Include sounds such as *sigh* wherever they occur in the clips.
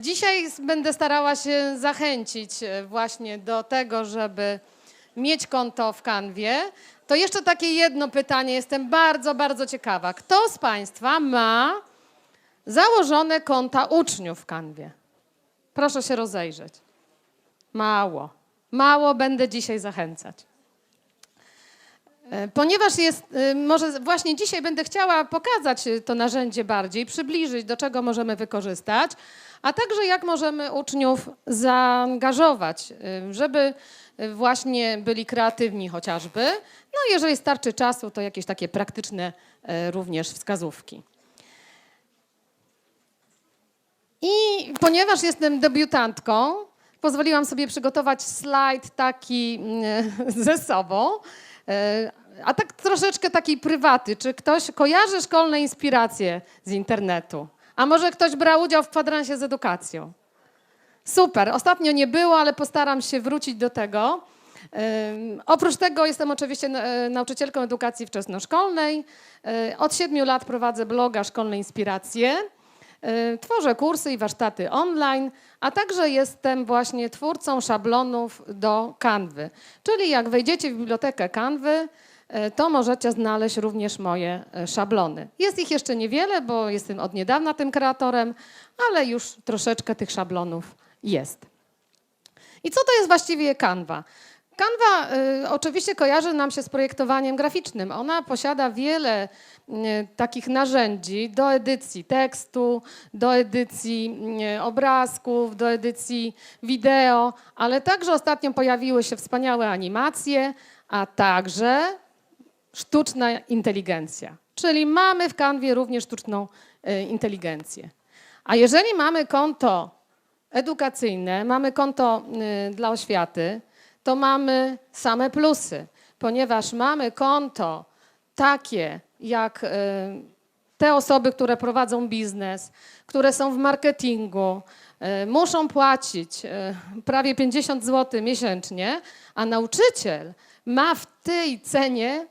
Dzisiaj będę starała się zachęcić e, właśnie do tego, żeby mieć konto w Kanwie. To jeszcze takie jedno pytanie, jestem bardzo, bardzo ciekawa. Kto z Państwa ma założone konta uczniów w Kanwie? Proszę się rozejrzeć. Mało. Mało będę dzisiaj zachęcać. E, Ponieważ jest, e, może właśnie dzisiaj będę chciała pokazać to narzędzie bardziej, przybliżyć, do czego możemy wykorzystać, a także jak możemy uczniów zaangażować, e, żeby e, właśnie byli kreatywni chociażby. No jeżeli starczy czasu, to jakieś takie praktyczne e, również wskazówki. I ponieważ jestem debiutantką, pozwoliłam sobie przygotować slajd taki *laughs* ze sobą, a tak troszeczkę takiej prywaty. Czy ktoś kojarzy szkolne inspiracje z internetu? A może ktoś brał udział w kwadransie z edukacją? Super. Ostatnio nie było, ale postaram się wrócić do tego. Oprócz tego jestem oczywiście e, nauczycielką edukacji wczesnoszkolnej. E, Od siedmiu lat prowadzę bloga Szkolne Inspiracje. E, Tworzę kursy i warsztaty online, a także jestem właśnie twórcą szablonów do Canvy. Czyli jak wejdziecie w bibliotekę Canvy, e, to możecie znaleźć również moje e, szablony. Jest ich jeszcze niewiele, bo jestem od niedawna tym kreatorem, ale już troszeczkę tych szablonów jest. I co to jest właściwie Canva? Canva y, oczywiście kojarzy nam się z projektowaniem graficznym. Ona posiada wiele y, takich narzędzi do edycji tekstu, do edycji y, obrazków, do edycji wideo, ale także ostatnio pojawiły się wspaniałe animacje, a także sztuczna inteligencja. Czyli mamy w Canwie również sztuczną y, inteligencję. A jeżeli mamy konto edukacyjne, mamy konto y, dla oświaty, to mamy same plusy, ponieważ mamy konto takie jak y, te osoby, które prowadzą biznes, które są w marketingu, muszą płacić prawie 50 zł miesięcznie, a nauczyciel ma w tej cenie,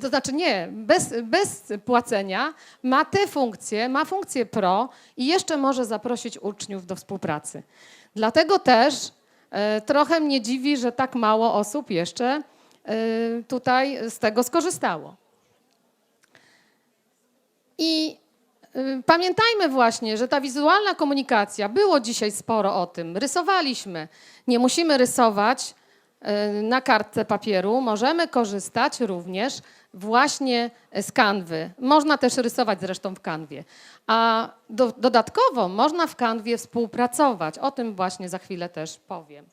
to znaczy nie, bez, bez płacenia, ma te funkcje, ma funkcję pro i jeszcze może zaprosić uczniów do współpracy. Dlatego też e, trochę mnie dziwi, że tak mało osób jeszcze e, tutaj z tego skorzystało. I y, pamiętajmy właśnie, że ta wizualna komunikacja, było dzisiaj sporo o tym, rysowaliśmy. Nie musimy rysować na kartce papieru, możemy korzystać również właśnie z kanwy. Można też rysować zresztą w kanwie. A do, dodatkowo można w kanwie współpracować. O tym właśnie za chwilę też powiem.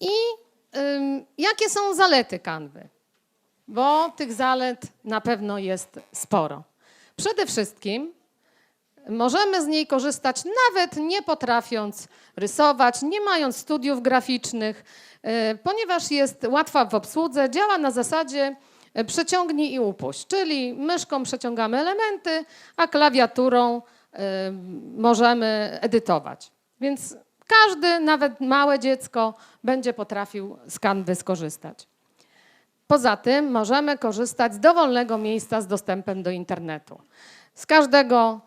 I ym, jakie są zalety kanwy? bo tych zalet na pewno jest sporo. Przede wszystkim możemy z niej korzystać nawet nie potrafiąc rysować, nie mając studiów graficznych, e, ponieważ jest łatwa w obsłudze, działa na zasadzie e, przeciągnij i upuść, czyli myszką przeciągamy elementy, a klawiaturą e, możemy edytować. Więc każdy, nawet małe dziecko, będzie potrafił z kanwy skorzystać. Poza tym możemy korzystać z dowolnego miejsca z dostępem do internetu. Z każdego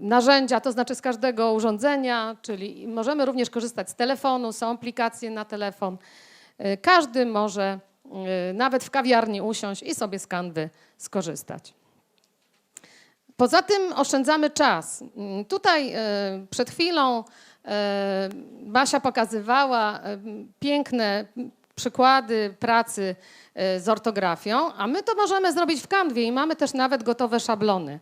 narzędzia, to znaczy z każdego urządzenia, czyli możemy również korzystać z telefonu, są aplikacje na telefon. Y, Każdy może y, nawet w kawiarni usiąść i sobie z kanwy skorzystać. Poza tym oszczędzamy czas. Mm, Tutaj przed chwilą Basia pokazywała piękne przykłady pracy z ortografią, a my to możemy zrobić w kanwie i mamy też nawet gotowe szablony.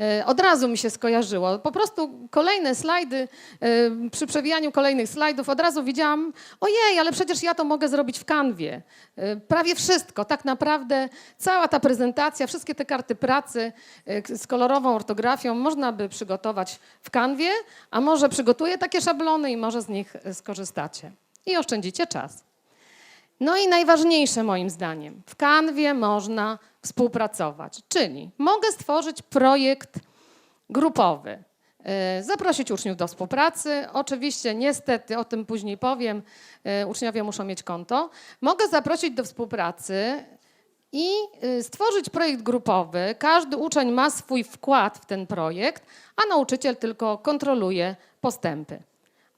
E, Od razu mi się skojarzyło. Po prostu kolejne slajdy, e, przy przewijaniu kolejnych slajdów od razu widziałam, ojej, ale przecież ja to mogę zrobić w kanwie. E, Prawie wszystko, tak naprawdę cała ta prezentacja, wszystkie te karty pracy z kolorową ortografią można by przygotować w kanwie, a może przygotuję takie szablony i może z nich skorzystacie. I oszczędzicie czas. No i najważniejsze moim zdaniem, w kanwie można współpracować, czyli mogę stworzyć projekt grupowy, e, zaprosić uczniów do współpracy. Oczywiście, niestety, o tym później powiem, e, uczniowie muszą mieć konto. Mogę zaprosić do współpracy i y, stworzyć projekt grupowy. Każdy uczeń ma swój wkład w ten projekt, a nauczyciel tylko kontroluje postępy.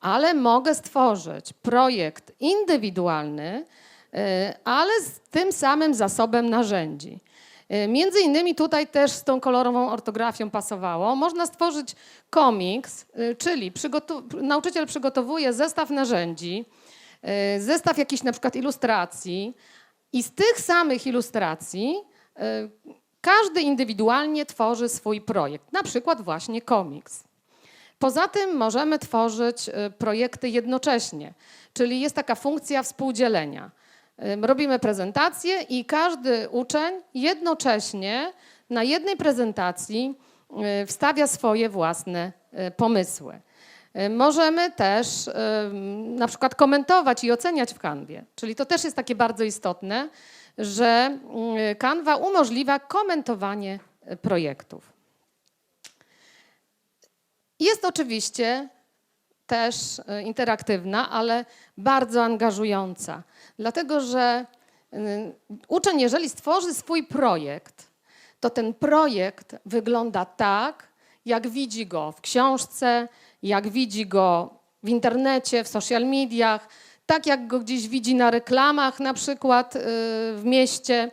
Ale mogę stworzyć projekt indywidualny, y, ale z tym samym zasobem narzędzi. Y, Między innymi tutaj też z tą kolorową ortografią pasowało. Można stworzyć komiks, y, czyli przygotu- nauczyciel przygotowuje zestaw narzędzi, y, zestaw jakichś na przykład ilustracji i z tych samych ilustracji każdy indywidualnie tworzy swój projekt, na przykład właśnie komiks. Poza tym możemy tworzyć projekty jednocześnie, czyli jest taka funkcja współdzielenia. Robimy prezentację i każdy uczeń jednocześnie na jednej prezentacji y, wstawia swoje własne y, pomysły. Y, Możemy też na przykład komentować i oceniać w kanwie, czyli to też jest takie bardzo istotne, że kanwa umożliwia komentowanie projektów. Jest oczywiście też y, interaktywna, ale bardzo angażująca. Dlatego, że y, uczeń, jeżeli stworzy swój projekt, to ten projekt wygląda tak, jak widzi go w książce, jak widzi go w internecie, w social mediach, tak jak go gdzieś widzi na reklamach, na przykład y, w mieście.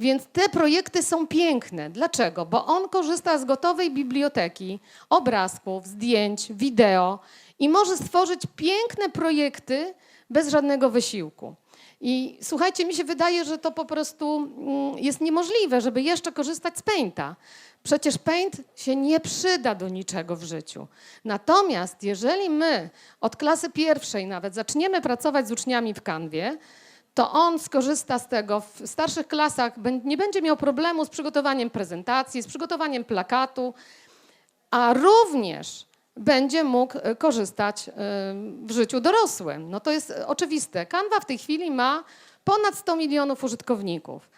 Więc te projekty są piękne. Dlaczego? Bo on korzysta z gotowej biblioteki obrazków, zdjęć, wideo i może stworzyć piękne projekty bez żadnego wysiłku. I słuchajcie, mi się wydaje, że to po prostu mm, jest niemożliwe, żeby jeszcze korzystać z Painta. Przecież Paint się nie przyda do niczego w życiu. Natomiast jeżeli my od klasy pierwszej nawet zaczniemy pracować z uczniami w kanwie, to on skorzysta z tego. W starszych klasach nie będzie miał problemu z przygotowaniem prezentacji, z przygotowaniem plakatu, a również będzie mógł e, korzystać e, w życiu dorosłym. No to jest e, oczywiste. Canva w tej chwili ma ponad 100 milionów użytkowników.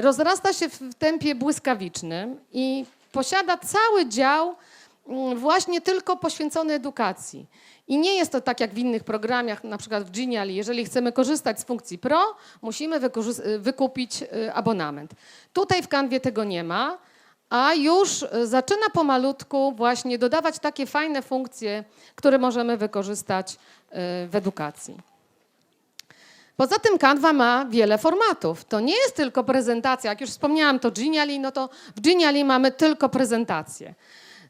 Rozrasta się w tempie błyskawicznym i posiada cały dział mm, właśnie tylko poświęcony edukacji. I nie jest to tak jak w innych programach, na przykład w Geniali. Jeżeli chcemy korzystać z funkcji Pro, musimy wykupić abonament. Tutaj w Canwie tego nie ma, a już y, zaczyna pomalutku właśnie dodawać takie fajne funkcje, które możemy wykorzystać y, w edukacji. Poza tym Canva ma wiele formatów. To nie jest tylko prezentacja. Jak już wspomniałam, to Geniali, no to w Geniali mamy tylko prezentację.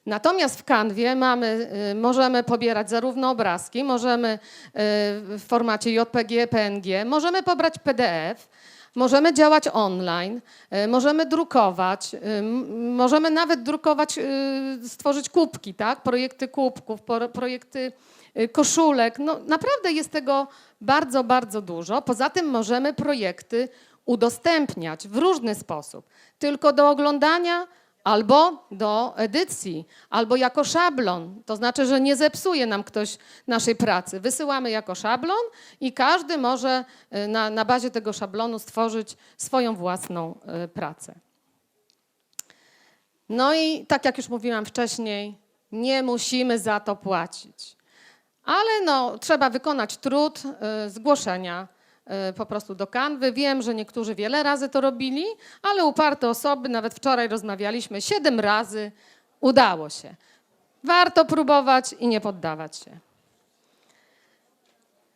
Natomiast w Canwie mamy, y, możemy pobierać zarówno obrazki, możemy w formacie JPG, PNG, możemy pobrać PDF, możemy działać online, y, możemy drukować, y, możemy nawet drukować, y, stworzyć kubki, tak? projekty kubków, projekty koszulek. No, naprawdę jest tego bardzo, bardzo dużo. Poza tym możemy projekty udostępniać w różny sposób. Tylko do oglądania albo do edycji, albo jako szablon. To znaczy, że nie zepsuje nam ktoś naszej pracy. Wysyłamy jako szablon i każdy może y, na, na bazie tego szablonu stworzyć swoją własną y, pracę. No i tak jak już mówiłam wcześniej, nie musimy za to płacić. Ale no, trzeba wykonać trud y, zgłoszenia po prostu do kanwy. Wiem, że niektórzy wiele razy to robili, ale uparte osoby, nawet wczoraj rozmawialiśmy, siedem razy udało się. Warto próbować i nie poddawać się.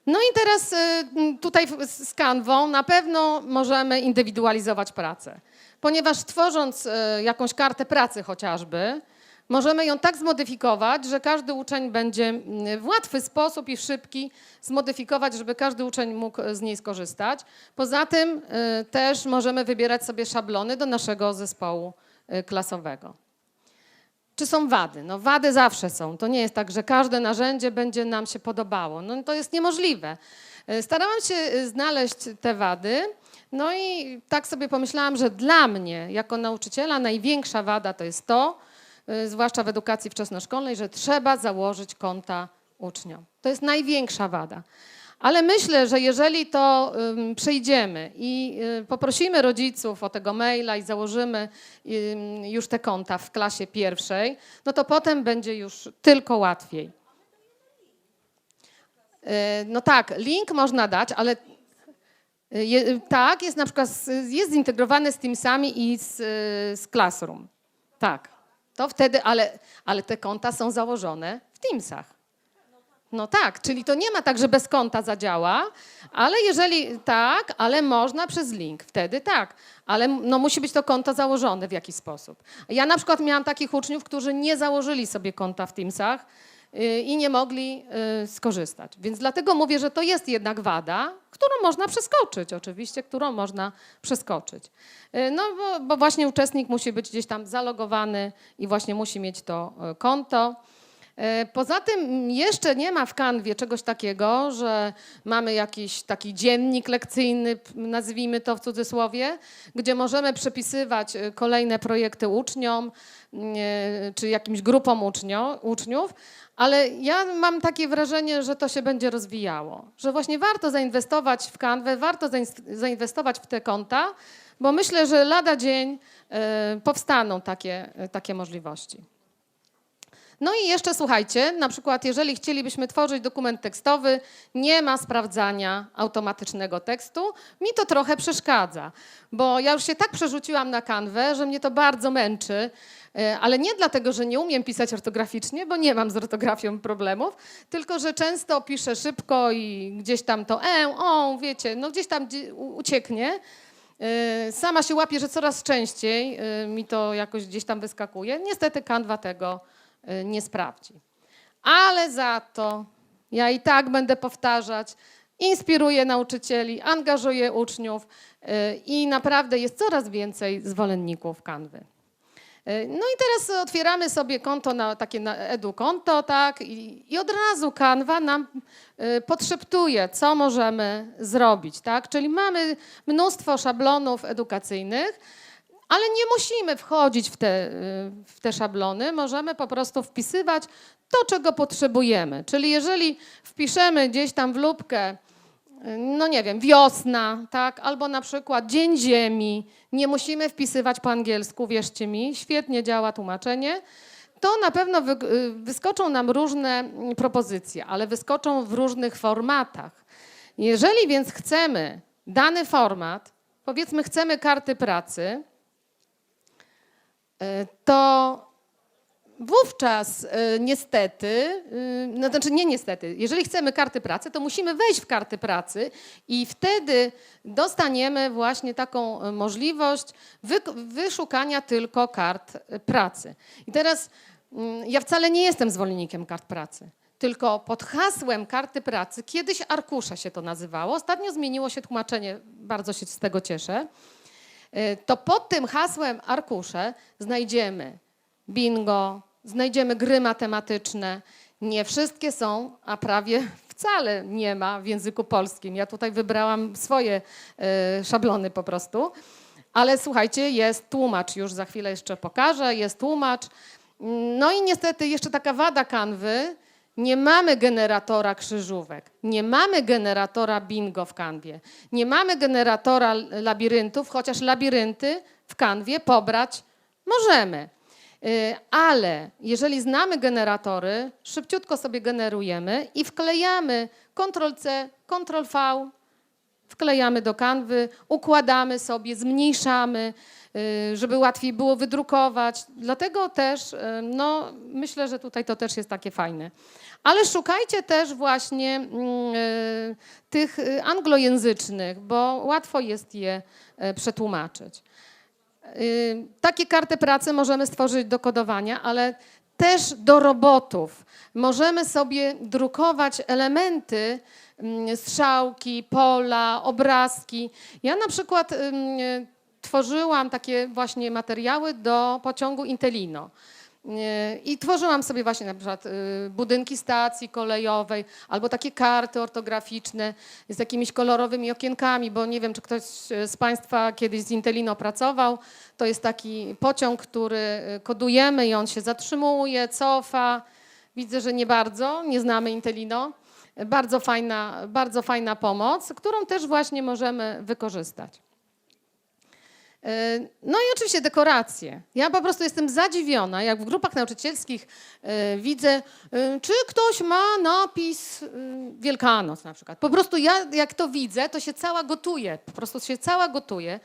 No i teraz y, tutaj z kanwą na pewno możemy indywidualizować pracę, ponieważ tworząc y, jakąś kartę pracy chociażby, możemy ją tak zmodyfikować, że każdy uczeń będzie mm, w łatwy sposób i szybki zmodyfikować, żeby każdy uczeń mógł z niej skorzystać. Poza tym y, też możemy wybierać sobie szablony do naszego zespołu y, klasowego. Czy są wady? No wady zawsze są. To nie jest tak, że każde narzędzie będzie nam się podobało. No to jest niemożliwe. Starałam się znaleźć te wady. No i tak sobie pomyślałam, że dla mnie, jako nauczyciela, największa wada to jest to, zwłaszcza w edukacji wczesnoszkolnej, że trzeba założyć konta uczniom. To jest największa wada. Ale myślę, że jeżeli to przejdziemy i y, poprosimy rodziców o tego maila i założymy ym, już te konta w klasie pierwszej, no to potem będzie już tylko łatwiej. Y, No tak, link można dać, ale Je, tak, jest na przykład jest zintegrowany z Teamsami i z, y, z Classroom. Tak. To wtedy, ale, ale te konta są założone w Teamsach. No tak, czyli to nie ma tak, że bez konta zadziała, ale jeżeli tak, ale można przez link, wtedy tak, ale no musi być to konto założone w jakiś sposób. Ja na przykład miałam takich uczniów, którzy nie założyli sobie konta w Teamsach i nie mogli y, skorzystać. Więc dlatego mówię, że to jest jednak wada, którą można przeskoczyć, oczywiście, którą można przeskoczyć. Y, No bo, bo właśnie uczestnik musi być gdzieś tam zalogowany i właśnie musi mieć to y, konto. E, Poza tym jeszcze nie ma w kanwie czegoś takiego, że mamy jakiś taki dziennik lekcyjny, nazwijmy to w cudzysłowie, gdzie możemy przepisywać e, kolejne projekty uczniom e, czy jakimś grupom ucznio, uczniów, ale ja mam takie wrażenie, że to się będzie rozwijało, że właśnie warto zainwestować w kanwę, warto zainwestować w te konta, bo myślę, że lada dzień powstaną takie, takie możliwości. No i jeszcze słuchajcie, na przykład jeżeli chcielibyśmy tworzyć dokument tekstowy, nie ma sprawdzania automatycznego tekstu. Mi to trochę przeszkadza, bo ja już się tak przerzuciłam na kanwę, że mnie to bardzo męczy, e, ale nie dlatego, że nie umiem pisać ortograficznie, bo nie mam z ortografią problemów, tylko że często piszę szybko i gdzieś tam to e, o, wiecie, no gdzieś tam ucieknie. E, Sama się łapię, że coraz częściej e, mi to jakoś gdzieś tam wyskakuje. Niestety kanwa tego nie sprawdzi. Ale za to ja i tak będę powtarzać, inspiruję nauczycieli, angażuję uczniów y, i naprawdę jest coraz więcej zwolenników kanwy. Y, No i teraz otwieramy sobie konto na takie na edukonto, tak? I, I od razu kanwa nam y, podszeptuje, co możemy zrobić, tak? Czyli mamy mnóstwo szablonów edukacyjnych, ale nie musimy wchodzić w te, y, w te szablony, możemy po prostu wpisywać to, czego potrzebujemy. Czyli jeżeli wpiszemy gdzieś tam w lubkę, y, no nie wiem, wiosna, tak, albo na przykład Dzień Ziemi, nie musimy wpisywać po angielsku, wierzcie mi, świetnie działa tłumaczenie, to na pewno y, wyskoczą nam różne mm, propozycje, ale wyskoczą w różnych formatach. Jeżeli więc chcemy dany format, powiedzmy chcemy karty pracy, to wówczas e, niestety, y, no znaczy nie niestety, jeżeli chcemy karty pracy, to musimy wejść w karty pracy i wtedy dostaniemy właśnie taką e, możliwość wy, wyszukania tylko kart e, pracy. I teraz mm, ja wcale nie jestem zwolennikiem kart pracy. Tylko pod hasłem karty pracy, kiedyś arkusze się to nazywało, ostatnio zmieniło się tłumaczenie, bardzo się z tego cieszę. Y, to pod tym hasłem arkusze znajdziemy bingo, znajdziemy gry matematyczne. Nie wszystkie są, a prawie *laughs* wcale nie ma w języku polskim. Ja tutaj wybrałam swoje y, szablony po prostu. Ale słuchajcie, jest tłumacz, już za chwilę jeszcze pokażę, jest tłumacz. No i niestety jeszcze taka wada kanwy, nie mamy generatora krzyżówek, nie mamy generatora bingo w kanwie, nie mamy generatora labiryntów, chociaż labirynty w kanwie pobrać możemy. Y, Ale jeżeli znamy generatory, szybciutko sobie generujemy i wklejamy Ctrl-C, Ctrl-V, wklejamy do kanwy, układamy sobie, zmniejszamy, żeby łatwiej było wydrukować. Dlatego też, y, no, myślę, że tutaj to też jest takie fajne. Ale szukajcie też właśnie mm, y, tych y, anglojęzycznych, bo łatwo jest je y, przetłumaczyć. Y, Takie karty pracy możemy stworzyć do kodowania, ale też do robotów. Możemy sobie drukować elementy, mm, strzałki, pola, obrazki. Ja na przykład y, tworzyłam takie właśnie materiały do pociągu Intelino. Y, I tworzyłam sobie właśnie na przykład y, budynki stacji kolejowej albo takie karty ortograficzne z jakimiś kolorowymi okienkami, bo nie wiem, czy ktoś y, z Państwa kiedyś z Intelino pracował. To jest taki pociąg, który y, kodujemy i on się zatrzymuje, cofa. Widzę, że nie bardzo, nie znamy Intelino. Bardzo fajna, bardzo fajna pomoc, którą też właśnie możemy wykorzystać. E, No i oczywiście dekoracje. Ja po prostu jestem zadziwiona, jak w grupach nauczycielskich e, widzę, e, czy ktoś ma napis Wielkanoc na przykład. Po prostu ja jak to widzę, to się cała gotuje, po prostu się cała gotuje.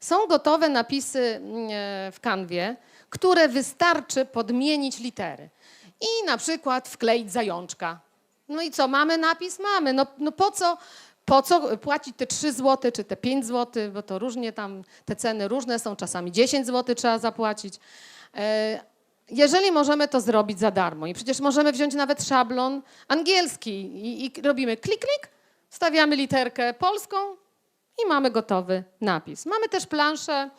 Są gotowe napisy mm, w kanwie, które wystarczy podmienić litery. I na przykład wkleić zajączka. No i co, mamy napis? Mamy. No, no po co, po co płacić te 3 zł czy te 5 zł, bo to różnie tam, te ceny różne są, czasami 10 zł trzeba zapłacić. E, Jeżeli możemy to zrobić za darmo i przecież możemy wziąć nawet szablon angielski i, i robimy klik, klik, wstawiamy literkę polską i mamy gotowy napis. Mamy też plansze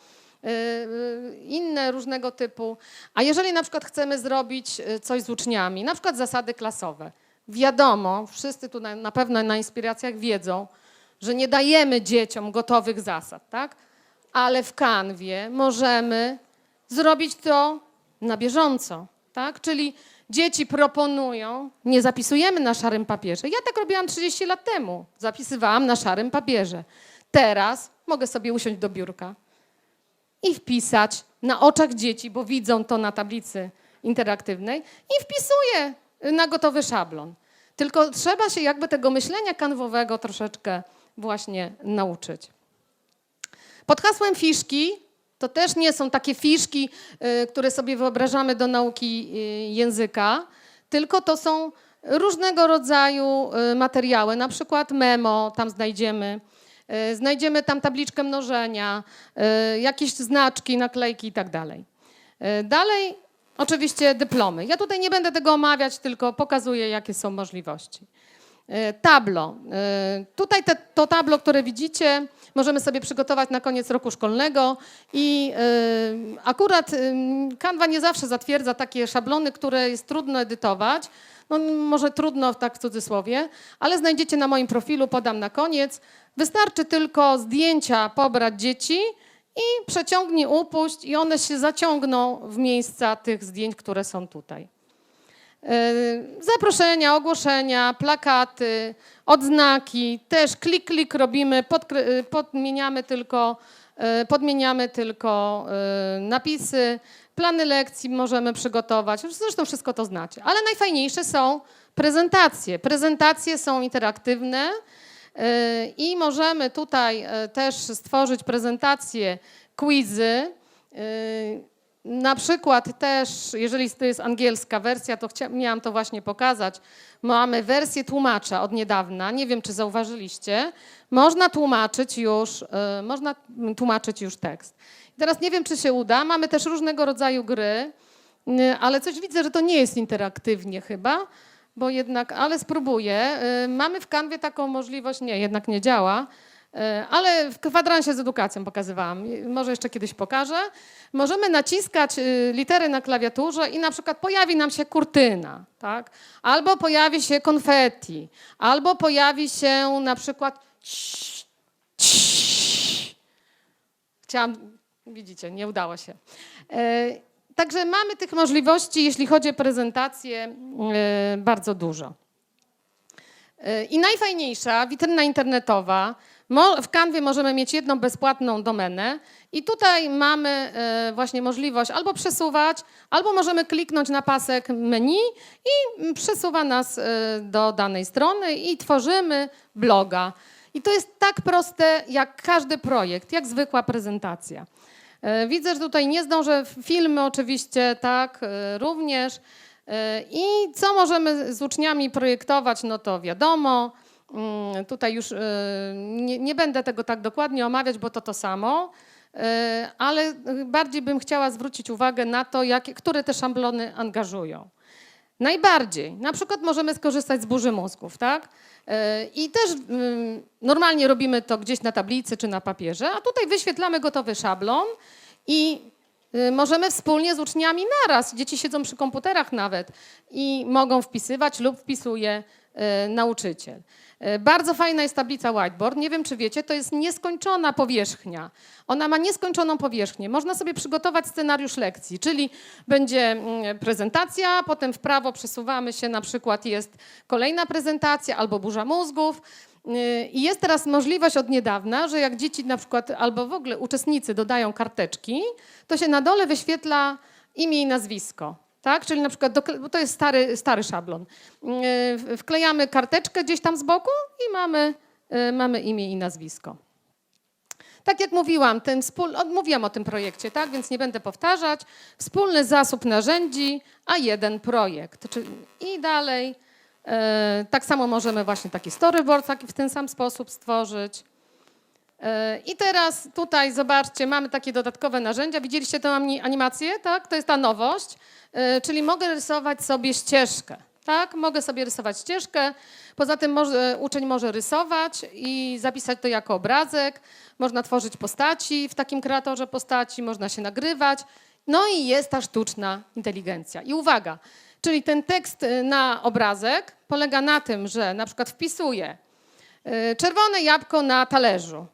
y, y, inne różnego typu. A jeżeli na przykład chcemy zrobić coś z uczniami, na przykład zasady klasowe, wiadomo, wszyscy tu na, na pewno na inspiracjach wiedzą, że nie dajemy dzieciom gotowych zasad, tak? Ale w kanwie możemy zrobić to na bieżąco, tak? Czyli dzieci proponują, nie zapisujemy na szarym papierze. Ja tak robiłam 30 lat temu, zapisywałam na szarym papierze. Teraz mogę sobie usiąść do biurka i wpisać na oczach dzieci, bo widzą to na tablicy interaktywnej i wpisuję na gotowy szablon. Tylko trzeba się jakby tego myślenia kanwowego troszeczkę właśnie nauczyć. Pod hasłem fiszki to też nie są takie fiszki, y, które sobie wyobrażamy do nauki y, języka, tylko to są różnego rodzaju y, materiały, na przykład memo tam znajdziemy. Znajdziemy tam tabliczkę mnożenia, jakieś znaczki, naklejki i tak dalej. Oczywiście dyplomy. Ja tutaj nie będę tego omawiać, tylko pokazuję, jakie są możliwości. E, Tablo. E, Tutaj te, to tablo, które widzicie, możemy sobie przygotować na koniec roku szkolnego i e, akurat Canva nie zawsze zatwierdza takie szablony, które jest trudno edytować. No, może trudno tak w cudzysłowie, ale znajdziecie na moim profilu, podam na koniec. Wystarczy tylko zdjęcia pobrać dzieci i przeciągnij, upuść i one się zaciągną w miejsca tych zdjęć, które są tutaj. Yy, Zaproszenia, ogłoszenia, plakaty, odznaki, też klik, klik robimy, yy, podmieniamy tylko, yy, podmieniamy tylko napisy, plany lekcji możemy przygotować, zresztą wszystko to znacie. Ale najfajniejsze są prezentacje. Prezentacje są interaktywne i możemy tutaj yy, też stworzyć prezentacje, quizy. Yy, na przykład też, jeżeli to jest angielska wersja, to chcia, miałam to właśnie pokazać. Mamy wersję tłumacza od niedawna. Nie wiem, czy zauważyliście. Można tłumaczyć już, y, można tłumaczyć już tekst. Teraz nie wiem, czy się uda. Mamy też różnego rodzaju gry, ale coś widzę, że to nie jest interaktywnie chyba, bo jednak, ale spróbuję. Y, Mamy w kanwie taką możliwość, nie, jednak nie działa. E, Ale w kwadransie z edukacją pokazywałam. I Może jeszcze kiedyś pokażę. Możemy naciskać y, litery na klawiaturze i na przykład pojawi nam się kurtyna, tak? Albo pojawi się konfetti, albo pojawi się na przykład Chciałam, widzicie, nie udało się. Także mamy tych możliwości, jeśli chodzi o prezentację, e, bardzo dużo. E, I najfajniejsza, witryna internetowa. W Canwie możemy mieć jedną bezpłatną domenę i tutaj mamy e, właśnie możliwość albo przesuwać, albo możemy kliknąć na pasek menu i przesuwa nas do danej strony i tworzymy bloga. I to jest tak proste jak każdy projekt, jak zwykła prezentacja. E, Widzę, że tutaj nie zdążę, filmy oczywiście, tak, e, również. E, I co możemy z uczniami projektować, no to wiadomo. Mm, Tutaj już nie, nie będę tego tak dokładnie omawiać, bo to to samo, ale bardziej bym chciała zwrócić uwagę na to, jakie, które te szablony angażują. Najbardziej. Na przykład możemy skorzystać z burzy mózgów, tak? E, I też mm, normalnie robimy to gdzieś na tablicy czy na papierze, a tutaj wyświetlamy gotowy szablon i y, możemy wspólnie z uczniami naraz, dzieci siedzą przy komputerach nawet i mogą wpisywać lub wpisuje y, nauczyciel. Y, Bardzo fajna jest tablica whiteboard. Nie wiem, czy wiecie, to jest nieskończona powierzchnia. Ona ma nieskończoną powierzchnię. Można sobie przygotować scenariusz lekcji, czyli będzie mm, prezentacja, potem w prawo przesuwamy się, na przykład jest kolejna prezentacja albo burza mózgów. Y, I jest teraz możliwość od niedawna, że jak dzieci na przykład albo w ogóle uczestnicy dodają karteczki, to się na dole wyświetla imię i nazwisko. Tak? Czyli na przykład, bo to jest stary, stary szablon. Y, w- Wklejamy karteczkę gdzieś tam z boku i mamy, y, mamy imię i nazwisko. Tak jak mówiłam, ten wspól... mówiłam o tym projekcie, tak? więc nie będę powtarzać. Wspólny zasób narzędzi, a jeden projekt. I dalej. E, tak samo możemy właśnie taki storyboard w ten sam sposób stworzyć. E, I teraz tutaj zobaczcie, mamy takie dodatkowe narzędzia. Widzieliście tę ani- animację, tak? To jest ta nowość. E, Czyli mogę rysować sobie ścieżkę. Tak, mogę sobie rysować ścieżkę. Poza tym może, uczeń może rysować i zapisać to jako obrazek. Można tworzyć postaci w takim kreatorze postaci, można się nagrywać. No i jest ta sztuczna inteligencja. I uwaga, czyli ten tekst y, na obrazek polega na tym, że na przykład wpisuję czerwone jabłko na talerzu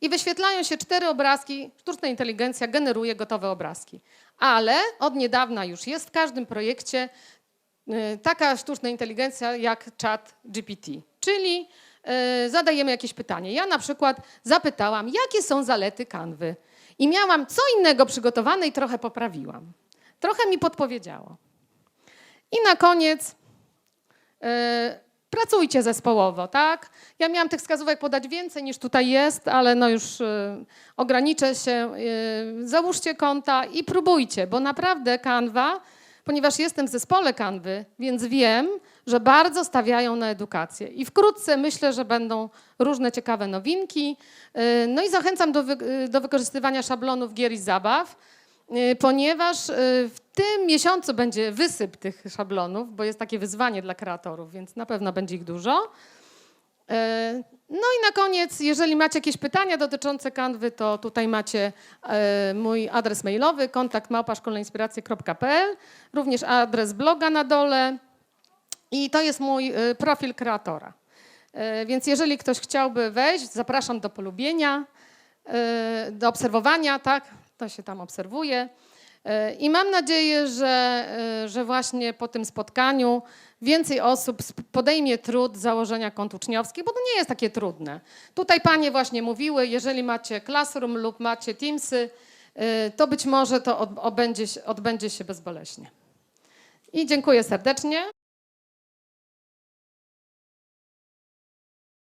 i wyświetlają się cztery obrazki. Sztuczna inteligencja generuje gotowe obrazki. Ale od niedawna już jest w każdym projekcie y, taka sztuczna inteligencja jak chat GPT. Czyli y, zadajemy jakieś pytanie. Ja na przykład zapytałam, jakie są zalety kanwy. I miałam co innego przygotowane i trochę poprawiłam. Trochę mi podpowiedziało. I na koniec e, pracujcie zespołowo, tak? Ja miałam tych wskazówek podać więcej niż tutaj jest, ale no już e, ograniczę się. E, załóżcie konta i próbujcie, bo naprawdę Canva, ponieważ jestem w zespole Canwy, więc wiem, że bardzo stawiają na edukację. I wkrótce myślę, że będą różne ciekawe nowinki. E, No i zachęcam do, wy, do wykorzystywania szablonów gier i zabaw. Y, ponieważ y, w tym miesiącu będzie wysyp tych szablonów, bo jest takie wyzwanie dla kreatorów, więc na pewno będzie ich dużo. Y, No i na koniec, jeżeli macie jakieś pytania dotyczące kanwy, to tutaj macie mój adres mailowy kontakt małpaszkolneinspiracje.pl, również adres bloga na dole i to jest mój profil kreatora. Więc jeżeli ktoś chciałby wejść, zapraszam do polubienia, do obserwowania, tak, to się tam obserwuje. Y, I mam nadzieję, że, y, że właśnie po tym spotkaniu więcej osób podejmie trud założenia kont uczniowskich, bo to nie jest takie trudne. Tutaj panie właśnie mówiły, jeżeli macie Classroom lub macie Teamsy, y, to być może to od- odbędzie się, odbędzie się bezboleśnie. I dziękuję serdecznie.